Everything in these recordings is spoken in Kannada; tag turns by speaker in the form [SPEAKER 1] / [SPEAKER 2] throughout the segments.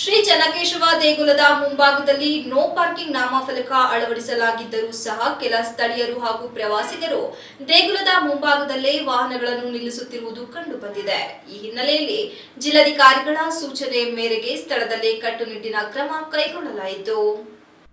[SPEAKER 1] ಶ್ರೀ ಚನ್ನಕೇಶವ ದೇಗುಲದ ಮುಂಭಾಗದಲ್ಲಿ ನೋ ಪಾರ್ಕಿಂಗ್ ನಾಮಫಲಕ ಅಳವಡಿಸಲಾಗಿದ್ದರೂ ಸಹ ಕೆಲ ಸ್ಥಳೀಯರು ಹಾಗೂ ಪ್ರವಾಸಿಗರು ದೇಗುಲದ ಮುಂಭಾಗದಲ್ಲೇ ವಾಹನಗಳನ್ನು ನಿಲ್ಲಿಸುತ್ತಿರುವುದು ಕಂಡುಬಂದಿದೆ. ಈ ಹಿನ್ನೆಲೆಯಲ್ಲಿ ಜಿಲ್ಲಾಧಿಕಾರಿಗಳ ಸೂಚನೆ ಮೇರೆಗೆ ಸ್ಥಳದಲ್ಲೇ ಕಟ್ಟುನಿಟ್ಟಿನ ಕ್ರಮ ಕೈಗೊಳ್ಳಲಾಯಿತು.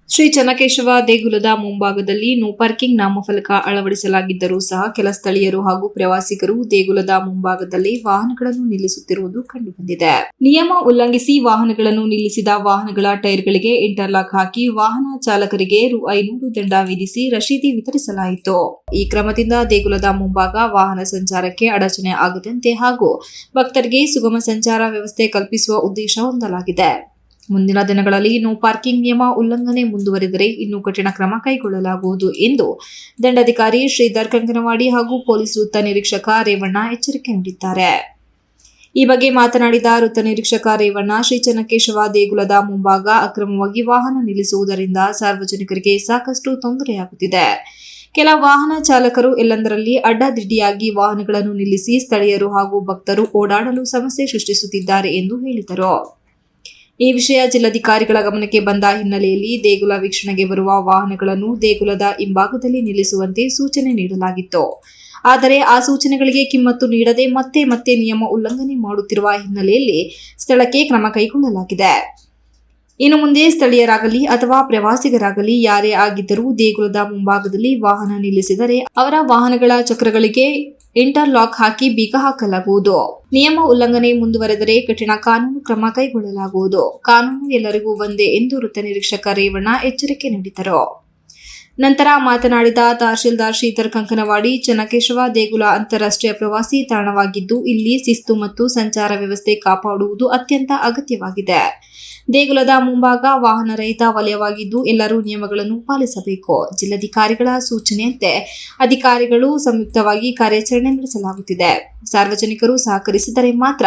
[SPEAKER 1] ಶ್ರೀ ಚನ್ನಕೇಶವ ದೇಗುಲದ ಮುಂಭಾಗದಲ್ಲಿ ನೋ ಪಾರ್ಕಿಂಗ್ ನಾಮಫಲಕ ಅಳವಡಿಸಲಾಗಿದ್ದರೂ ಸಹ ಕೆಲ ಸ್ಥಳೀಯರು ಹಾಗೂ ಪ್ರವಾಸಿಗರು ದೇಗುಲದ ಮುಂಭಾಗದಲ್ಲಿ ವಾಹನಗಳನ್ನು ನಿಲ್ಲಿಸುತ್ತಿರುವುದು ಕಂಡುಬಂದಿದೆ. ನಿಯಮ ಉಲ್ಲಂಘಿಸಿ ವಾಹನಗಳನ್ನು ನಿಲ್ಲಿಸಿದ ವಾಹನಗಳ ಟೈರ್ಗಳಿಗೆ ಇಂಟರ್ಲಾಕ್ ಹಾಕಿ ವಾಹನ ಚಾಲಕರಿಗೆ ರು ಐನೂರು ದಂಡ ವಿಧಿಸಿ ರಶೀದಿ ವಿತರಿಸಲಾಯಿತು. ಈ ಕ್ರಮದಿಂದ ದೇಗುಲದ ಮುಂಭಾಗ ವಾಹನ ಸಂಚಾರಕ್ಕೆ ಅಡಚಣೆ ಆಗದಂತೆ ಹಾಗೂ ಭಕ್ತರಿಗೆ ಸುಗಮ ಸಂಚಾರ ವ್ಯವಸ್ಥೆ ಕಲ್ಪಿಸುವ ಉದ್ದೇಶ ಹೊಂದಲಾಗಿದೆ. ಮುಂದಿನ ದಿನಗಳಲ್ಲಿ ಇನ್ನು ಪಾರ್ಕಿಂಗ್ ನಿಯಮ ಉಲ್ಲಂಘನೆ ಮುಂದುವರಿದರೆ ಇನ್ನೂ ಕಠಿಣ ಕ್ರಮ ಕೈಗೊಳ್ಳಲಾಗುವುದು ಎಂದು ದಂಡಾಧಿಕಾರಿ ಶ್ರೀಧರ್ ಕಂಕನವಾಡಿ ಹಾಗೂ ಪೊಲೀಸ್ ವೃತ್ತ ನಿರೀಕ್ಷಕ ರೇವಣ್ಣ ಎಚ್ಚರಿಕೆ ನೀಡಿದ್ದಾರೆ. ಈ ಬಗ್ಗೆ ಮಾತನಾಡಿದ ವೃತ್ತ ನಿರೀಕ್ಷಕ ರೇವಣ್ಣ, ಶ್ರೀ ಚನ್ನಕೇಶವ ದೇಗುಲದ ಮುಂಭಾಗ ಅಕ್ರಮವಾಗಿ ವಾಹನ ನಿಲ್ಲಿಸುವುದರಿಂದ ಸಾರ್ವಜನಿಕರಿಗೆ ಸಾಕಷ್ಟು ತೊಂದರೆಯಾಗುತ್ತಿದೆ. ಕೆಲ ವಾಹನ ಚಾಲಕರು ಎಲ್ಲಂದರಲ್ಲಿ ಅಡ್ಡಾದಿಡ್ಡಿಯಾಗಿ ವಾಹನಗಳನ್ನು ನಿಲ್ಲಿಸಿ ಸ್ಥಳೀಯರು ಹಾಗೂ ಭಕ್ತರು ಓಡಾಡಲು ಸಮಸ್ಯೆ ಸೃಷ್ಟಿಸುತ್ತಿದ್ದಾರೆ ಎಂದು ಹೇಳಿದರು. ಈ ವಿಷಯ ಜಿಲ್ಲಾಧಿಕಾರಿಗಳ ಗಮನಕ್ಕೆ ಬಂದ ಹಿನ್ನೆಲೆಯಲ್ಲಿ ದೇಗುಲ ವೀಕ್ಷಣೆಗೆ ಬರುವ ವಾಹನಗಳನ್ನು ದೇಗುಲದ ಹಿಂಭಾಗದಲ್ಲಿ ನಿಲ್ಲಿಸುವಂತೆ ಸೂಚನೆ ನೀಡಲಾಗಿತ್ತು. ಆದರೆ ಆ ಸೂಚನೆಗಳಿಗೆ ಕಿಮ್ಮತ್ತು ನೀಡದೆ ಮತ್ತೆ ಮತ್ತೆ ನಿಯಮ ಉಲ್ಲಂಘನೆ ಮಾಡುತ್ತಿರುವ ಹಿನ್ನೆಲೆಯಲ್ಲಿ ಸ್ಥಳಕ್ಕೆ ಕ್ರಮ ಕೈಗೊಳ್ಳಲಾಗಿದೆ. ಇನ್ನು ಮುಂದೆ ಸ್ಥಳೀಯರಾಗಲಿ ಅಥವಾ ಪ್ರವಾಸಿಗರಾಗಲಿ ಯಾರೇ ಆಗಿದ್ದರೂ ದೇಗುಲದ ಮುಂಭಾಗದಲ್ಲಿ ವಾಹನ ನಿಲ್ಲಿಸಿದರೆ ಅವರ ವಾಹನಗಳ ಚಕ್ರಗಳಿಗೆ ಇಂಟರ್ಲಾಕ್ ಹಾಕಿ ಬೀಗ ಹಾಕಲಾಗುವುದು. ನಿಯಮ ಉಲ್ಲಂಘನೆ ಮುಂದುವರೆದರೆ ಕಠಿಣ ಕಾನೂನು ಕ್ರಮ ಕೈಗೊಳ್ಳಲಾಗುವುದು. ಕಾನೂನು ಎಲ್ಲರಿಗೂ ಒಂದೇ ಎಂದು ವೃತ್ತ ನಿರೀಕ್ಷಕ ರೇವಣ್ಣ ಎಚ್ಚರಿಕೆ ನೀಡಿದರು. ನಂತರ ಮಾತನಾಡಿದ ತಹಶೀಲ್ದಾರ್ ಶ್ರೀಧರ್ ಕಂಕನವಾಡಿ, ಚನ್ನಕೇಶವ ದೇಗುಲ ಅಂತಾರಾಷ್ಟ್ರೀಯ ಪ್ರವಾಸಿ ತಾಣವಾಗಿದ್ದು, ಇಲ್ಲಿ ಶಿಸ್ತು ಮತ್ತು ಸಂಚಾರ ವ್ಯವಸ್ಥೆ ಕಾಪಾಡುವುದು ಅತ್ಯಂತ ಅಗತ್ಯವಾಗಿದೆ. ದೇಗುಲದ ಮುಂಭಾಗ ವಾಹನ ರಹಿತ ವಲಯವಾಗಿದ್ದು, ಎಲ್ಲರೂ ನಿಯಮಗಳನ್ನು ಪಾಲಿಸಬೇಕು. ಜಿಲ್ಲಾಧಿಕಾರಿಗಳ ಸೂಚನೆಯಂತೆ ಅಧಿಕಾರಿಗಳು ಸಂಯುಕ್ತವಾಗಿ ಕಾರ್ಯಾಚರಣೆ ನಡೆಸಲಾಗುತ್ತಿದೆ. ಸಾರ್ವಜನಿಕರು ಸಹಕರಿಸಿದರೆ ಮಾತ್ರ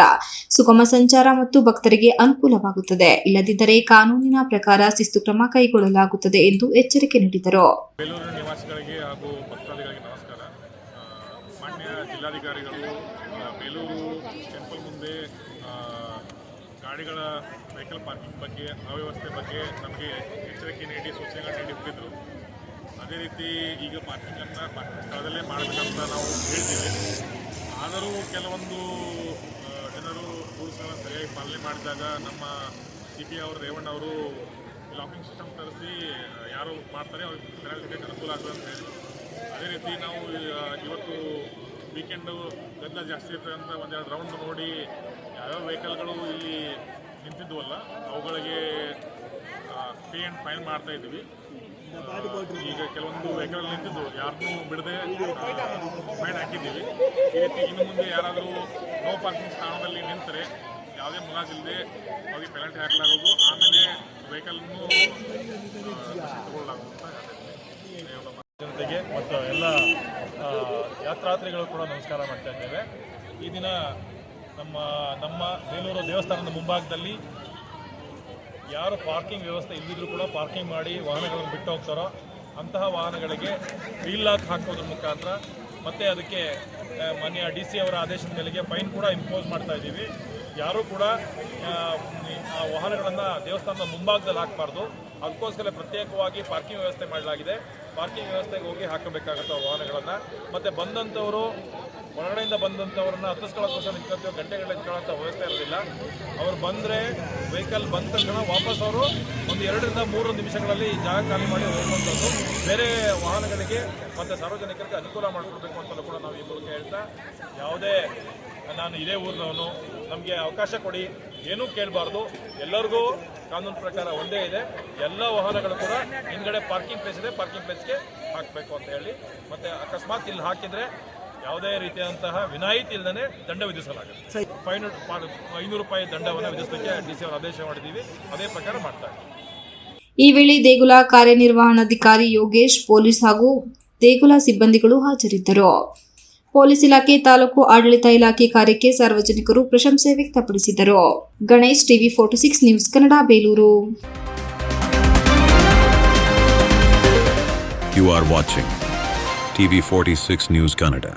[SPEAKER 1] ಸುಗಮ ಸಂಚಾರ ಮತ್ತು ಭಕ್ತರಿಗೆ ಅನುಕೂಲವಾಗುತ್ತದೆ. ಇಲ್ಲದಿದ್ದರೆ ಕಾನೂನಿನ ಪ್ರಕಾರ ಶಿಸ್ತು ಕ್ರಮ ಕೈಗೊಳ್ಳಲಾಗುತ್ತದೆ ಎಂದು ಎಚ್ಚರಿಕೆ ನೀಡಿದರು.
[SPEAKER 2] ಬೇಲೂರು ನಿವಾಸಿಗಳಿಗೆ ಹಾಗೂ ಭಕ್ತಾದಿಗಳಿಗೆ ನಮಸ್ಕಾರ. ಮಾನ್ಯ ಜಿಲ್ಲಾಧಿಕಾರಿಗಳು ಬೇಲೂರು ಟೆಂಪಲ್ ಮುಂದೆ ಗಾಡಿಗಳ ವೆಹಿಕಲ್ ಪಾರ್ಕಿಂಗ್ ಬಗ್ಗೆ, ಅವ್ಯವಸ್ಥೆ ಬಗ್ಗೆ ನಮಗೆ ಎಚ್ಚರಿಕೆ ನೀಡಿ, ಸೂಚನೆಗಳು ನೀಡಿ ಹೋಗಿದ್ರು. ಅದೇ ರೀತಿ ಈಗ ಪಾರ್ಕಿಂಗನ್ನು ಪಾರ್ಕಿಂಗ್ ಸ್ಥಳದಲ್ಲೇ ಮಾಡಬೇಕಂತ ನಾವು ಹೇಳ್ತೀವಿ. ಆದರೂ ಕೆಲವೊಂದು ಜನರು ರೂಲ್ಸ್ಗಳನ್ನು ಸರಿಯಾಗಿ ಪಾಲನೆ ಮಾಡಿದಾಗ ನಮ್ಮ ಸಿ ಪಿ ಅವರು, ರೇವಣ್ಣ ಅವರು ಲಾಕಿಂಗ್ ಸಿಸ್ಟಮ್ ತರಿಸಿ ಯಾರು ಮಾಡ್ತಾರೆ, ಅವ್ರಿಗೆ ಪೆನಾಲ್ಟಿ ಅನುಕೂಲ ಆಗ್ತದೆ ಅಂತ ಹೇಳಿ. ಅದೇ ರೀತಿ ನಾವು ಇವತ್ತು ವೀಕೆಂಡು ಗದ್ದಲ ಜಾಸ್ತಿ ಇರ್ತದೆ ಅಂತ ಒಂದೆರಡು ರೌಂಡ್ ನೋಡಿ, ಯಾವ್ಯಾವ ವೆಹಿಕಲ್ಗಳು ಇಲ್ಲಿ ನಿಂತಿದ್ವಲ್ಲ, ಅವುಗಳಿಗೆ ಪೇ ಆ್ಯಂಡ್ ಫೈನ್ ಮಾಡ್ತಾ ಇದ್ವಿ ಈಗ ಕೆಲವೊಂದು ವೆಹಿಕಲ್ ನಿಂತಿದ್ದು ಯಾರನ್ನೂ ಬಿಡದೆ ಫೈನ್ ಹಾಕಿದ್ದೀವಿ. ಈ ರೀತಿ ಇನ್ನು ಮುಂದೆ ಯಾರಾದರೂ ನೋ ಪಾರ್ಕಿಂಗ್ ಸ್ಥಾನದಲ್ಲಿ ನಿಂತರೆ ಯಾವುದೇ ಮುಲಾಜಿಲ್ಲದೆ ಅವ್ರಿಗೆ ಪೆನಾಲ್ಟಿ ಹಾಕಲಾಗೋದು, ಆಮೇಲೆ ವೆಹಿಕಲ್ನು.
[SPEAKER 3] ಜನತೆಗೆ ಮತ್ತು ಎಲ್ಲ ಯಾತ್ರಾತ್ರಿಗಳು ಕೂಡ ನಮಸ್ಕಾರ ಮಾಡ್ತಾ ಇದ್ದೇವೆ ಈ ದಿನ ನಮ್ಮ ನಮ್ಮ ಬೇಲೂರು ದೇವಸ್ಥಾನದ ಮುಂಭಾಗದಲ್ಲಿ ಯಾರು ಪಾರ್ಕಿಂಗ್ ವ್ಯವಸ್ಥೆ ಇಲ್ಲದಿದ್ರೂ ಕೂಡ ಪಾರ್ಕಿಂಗ್ ಮಾಡಿ ವಾಹನಗಳನ್ನು ಬಿಟ್ಟು ಹೋಗ್ತಾರೋ ಅಂತಹ ವಾಹನಗಳಿಗೆ ವೀಲ್ ಲಾಕ್ ಹಾಕೋದ್ರ ಮುಖಾಂತರ ಮತ್ತು ಅದಕ್ಕೆ ಮಾನ್ಯ ಡಿ ಸಿ ಅವರ ಆದೇಶದ ಮೇಲೆಗೆ ಫೈನ್ ಕೂಡ ಇಂಪೋಸ್ ಮಾಡ್ತಾ ಇದ್ದೀವಿ ಯಾರೂ ಕೂಡ ವಾಹನಗಳನ್ನು ದೇವಸ್ಥಾನದ ಮುಂಭಾಗದಲ್ಲಿ ಹಾಕಬಾರ್ದು. ಅದಕ್ಕೋಸ್ಕರ ಪ್ರತ್ಯೇಕವಾಗಿ ಪಾರ್ಕಿಂಗ್ ವ್ಯವಸ್ಥೆ ಮಾಡಲಾಗಿದೆ. ಪಾರ್ಕಿಂಗ್ ವ್ಯವಸ್ಥೆಗೆ ಹೋಗಿ ಹಾಕಬೇಕಾಗುತ್ತೆ ವಾಹನಗಳನ್ನು. ಮತ್ತು ಬಂದಂಥವರು ಒಳಗಡೆಯಿಂದ ಬಂದಂಥವ್ರನ್ನ ಹತ್ತಿಸ್ಕೊಳ್ಳೋಕ್ಕೋಸ್ಕರ ನಿಂತ್ಕೊಳ್ತೀವಿ ಗಂಟೆಗಳ ನಿಂತ್ಕೊಳ್ಳೋಂಥ ವ್ಯವಸ್ಥೆ ಇರೋದಿಲ್ಲ. ಅವ್ರು ಬಂದರೆ ವೆಹಿಕಲ್ ಬಂದ ತಕ್ಷಣ ವಾಪಸ್ ಅವರು ಒಂದು ಎರಡರಿಂದ ಮೂರು ನಿಮಿಷಗಳಲ್ಲಿ ಜಾಗ ಖಾಲಿ ಮಾಡಿ ಹೋಗುವಂಥದ್ದು. ಬೇರೆ ವಾಹನಗಳಿಗೆ ಮತ್ತು ಸಾರ್ವಜನಿಕರಿಗೆ ಅನುಕೂಲ ಮಾಡಿಕೊಡ್ಬೇಕು ಅಂತಲೂ ಕೂಡ ನಾವು ಈ ಮೂಲಕ ಹೇಳ್ತಾ ಯಾವುದೇ ನಾನು ಇದೇ ಊರಿನವನು, ನಮಗೆ ಅವಕಾಶ ಕೊಡಿ, ಏನೂ ಕೇಳಬಾರ್ದು. ಎಲ್ಲರಿಗೂ ಕಾನೂನು ಪ್ರಕಾರ ಒಂದೇ ಇದೆ. ಎಲ್ಲ ವಾಹನಗಳು ಕೂಡ ಹಿಂದ್ಗಡೆ ಪಾರ್ಕಿಂಗ್ ಪ್ಲೇಸ್ ಇದೆ. ಪಾರ್ಕಿಂಗ್ ಪ್ಲೇಸ್ಗೆ ಹಾಕಬೇಕು ಅಂತ ಹೇಳಿ. ಮತ್ತು ಅಕಸ್ಮಾತ್ ಇಲ್ಲಿ ಹಾಕಿದರೆ ಯಾವುದೇ ರೀತಿಯಾದಂತಹ ವಿನಾಯಿತಿ ಇಲ್ಲದೇ ದಂಡ ವಿಧಿಸಲಾಗುತ್ತೆ. ಫೈವ್ ಐನೂರು ರೂಪಾಯಿ ದಂಡವನ್ನು ವಿಧಿಸಲಿಕ್ಕೆ ಡಿ ಸಿ ಅವರು ಆದೇಶ ಮಾಡಿದ್ದೀವಿ ಅದೇ ಪ್ರಕಾರ ಮಾಡ್ತಾ ಇದ್ದೀವಿ.
[SPEAKER 1] ಈ ವೇಳೆ ದೇಗುಲ ಕಾರ್ಯನಿರ್ವಹಣಾಧಿಕಾರಿ ಯೋಗೇಶ್ ಪೊಲೀಸ್ ಹಾಗೂ ದೇಗುಲ ಸಿಬ್ಬಂದಿಗಳು ಹಾಜರಿದ್ದರು. ಪೊಲೀಸ್ ಇಲಾಖೆ ತಾಲೂಕು ಆಡಳಿತ ಇಲಾಖೆ ಕಾರ್ಯಕ್ಕೆ ಸಾರ್ವಜನಿಕರು ಪ್ರಶಂಸೆ ವ್ಯಕ್ತಪಡಿಸಿದರು Ganesh TV forty six news Kannada Belur
[SPEAKER 4] You are watching TV46 News Canada.